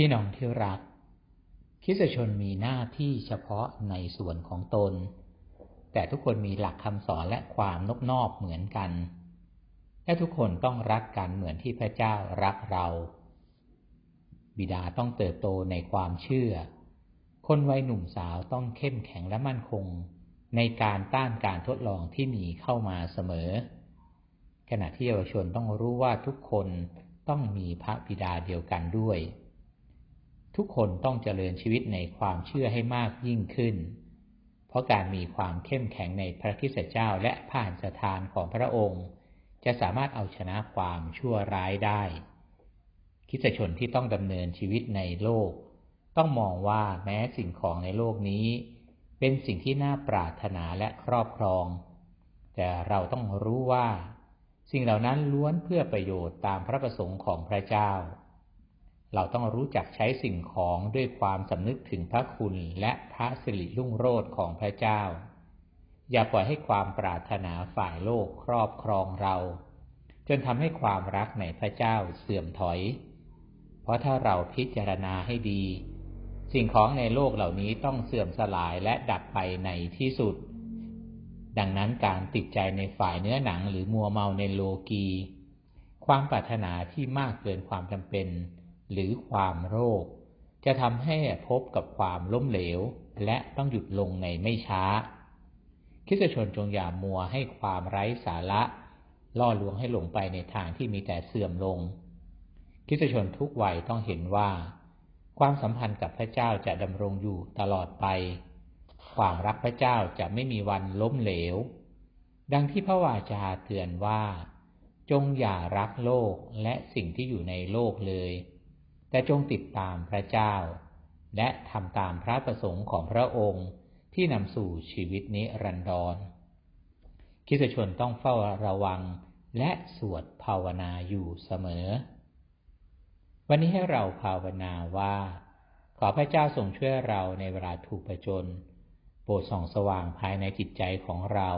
พี่น้องที่รัก คริสชนมีหน้าที่เฉพาะในส่วนของตน แต่ทุกคนมีหลักคำสอนและความนบนอบเหมือนกัน และทุกคนต้องรักกันเหมือนที่พระเจ้ารักเรา บิดาต้องเติบโตในความเชื่อ คนวัยหนุ่มสาวต้องเข้มแข็งและมั่นคงในการต้านการทดลองที่มีเข้ามาเสมอ ขณะที่เยาวชนต้องรู้ว่าทุกคนต้องมีพระบิดาเดียวกันด้วย ทุกคนต้องเจริญชีวิตในความเชื่อให้มากยิ่งขึ้น เพราะการมีความเข้มแข็งในพระคิสเจ้าและผ่านสถานของพระองค์ จะสามารถเอาชนะความชั่วร้ายได้ คิสชนที่ต้องดำเนินชีวิตในโลก ต้องมองว่าแม้สิ่งของในโลกนี้ เป็นสิ่งที่น่าปรารถนาและครอบครอง แต่เราต้องรู้ว่า สิ่งเหล่านั้นล้วนเพื่อประโยชน์ตามพระประสงค์ของพระเจ้า เราต้องรู้จักใช้สิ่งของด้วยความสำนึกถึงพระคุณและพระสิริรุ่งโรจน์ของพระเจ้า อย่าปล่อยให้ความปรารถนาฝ่ายโลกครอบครองเรา จนทำให้ความรักในพระเจ้าเสื่อมถอย เพราะถ้าเราพิจารณาให้ดี สิ่งของในโลกเหล่านี้ต้องเสื่อมสลายและดับไปในที่สุด ดังนั้นการติดใจในฝ่ายเนื้อหนังหรือมัวเมาในโลกี ความปรารถนาที่มากเกินความจำเป็น หรือความโรค จะทำให้พบกับความล้มเหลว และต้องหยุดลงในไม่ช้าคิสชนจงอย่ามัวให้ความไร้สาระ ล่อลวงให้หลงไปในทางที่มีแต่เสื่อมลงคิสชนทุกวัยต้องเห็นว่า ความสัมพันธ์กับพระเจ้าจะดำรงอยู่ตลอดไป ความรักพระเจ้าจะไม่มีวันล้มเหลว ดังที่พระวาจาเตือนว่า จงอย่ารักโลกและสิ่งที่อยู่ในโลกเลย แต่จงติดตามพระเจ้า และทำตามพระประสงค์ของพระองค์ที่นำสู่ชีวิตนิรันดรคิสชนต้องเฝ้าระวังและสวดภาวนาอยู่เสมอ วันนี้ให้เราภาวนาว่า ขอพระเจ้าทรงช่วยเราในเวลาถูกประจนปรดส่องสว่างภายในจิตใจของเรา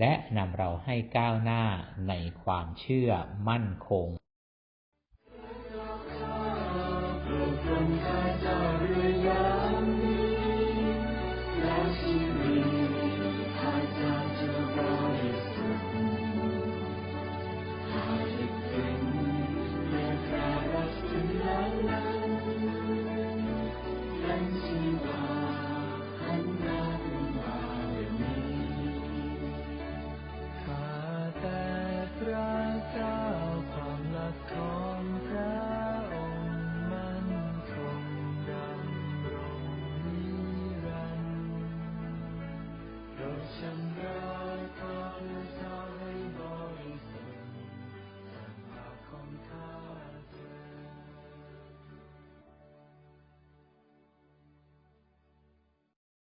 และนำเราให้ก้าวหน้าในความเชื่อมั่นคง